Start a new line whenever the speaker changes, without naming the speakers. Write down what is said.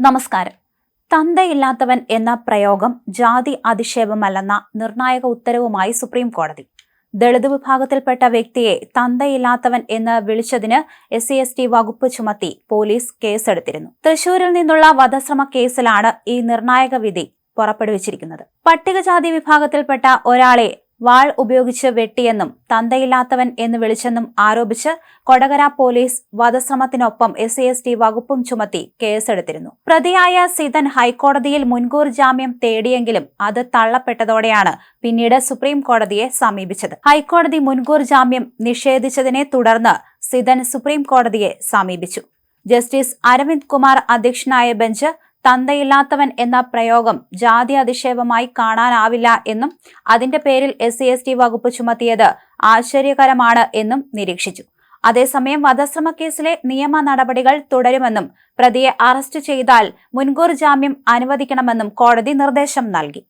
നമസ്കാരം. തന്തയില്ലാത്തവൻ എന്ന പ്രയോഗം ജാതി അധിക്ഷേപമല്ലെന്ന നിർണായക ഉത്തരവുമായി സുപ്രീം കോടതി. ദളിത് വിഭാഗത്തിൽപ്പെട്ട വ്യക്തിയെ തന്തയില്ലാത്തവൻ എന്ന് വിളിച്ചതിന് എസ് സി എസ് ടി വകുപ്പ് ചുമത്തി പോലീസ് കേസെടുത്തിരുന്നു. തൃശൂരിൽ നിന്നുള്ള വധശ്രമ കേസിലാണ് ഈ നിർണായക വിധി പുറപ്പെടുവിച്ചിരിക്കുന്നത്. പട്ടികജാതി വിഭാഗത്തിൽപ്പെട്ട ഒരാളെ വാൾ ഉപയോഗിച്ച് വെട്ടിയെന്നും തന്തയില്ലാത്തവൻ എന്ന് വിളിച്ചെന്നും ആരോപിച്ച് കൊടകര പോലീസ് വധശ്രമത്തിനൊപ്പം എസ് സി വകുപ്പും ചുമത്തി കേസെടുത്തിരുന്നു. പ്രതിയായ സിതൻ ഹൈക്കോടതിയിൽ മുൻകൂർ ജാമ്യം തേടിയെങ്കിലും അത് തള്ളപ്പെട്ടതോടെയാണ് പിന്നീട് സുപ്രീം കോടതിയെ സമീപിച്ചത്. ഹൈക്കോടതി മുൻകൂർ ജാമ്യം നിഷേധിച്ചതിനെ തുടർന്ന് സിതൻ സുപ്രീം കോടതിയെ സമീപിച്ചു. ജസ്റ്റിസ് അരവിന്ദ് കുമാർ അധ്യക്ഷനായ ബെഞ്ച് തന്തയില്ലാത്തവൻ എന്ന പ്രയോഗം ജാതി അധിക്ഷേപമായി കാണാനാവില്ല എന്നും അതിന്റെ പേരിൽ എസ് സി എസ് ടി വകുപ്പ് ചുമത്തിയത് ആശ്ചര്യകരമാണ് എന്നും നിരീക്ഷിച്ചു. അതേസമയം വധശ്രമ കേസിലെ നിയമ നടപടികൾ തുടരുമെന്നും പ്രതിയെ അറസ്റ്റ് ചെയ്താൽ മുൻകൂർ ജാമ്യം അനുവദിക്കണമെന്നും കോടതി നിർദ്ദേശം നൽകി.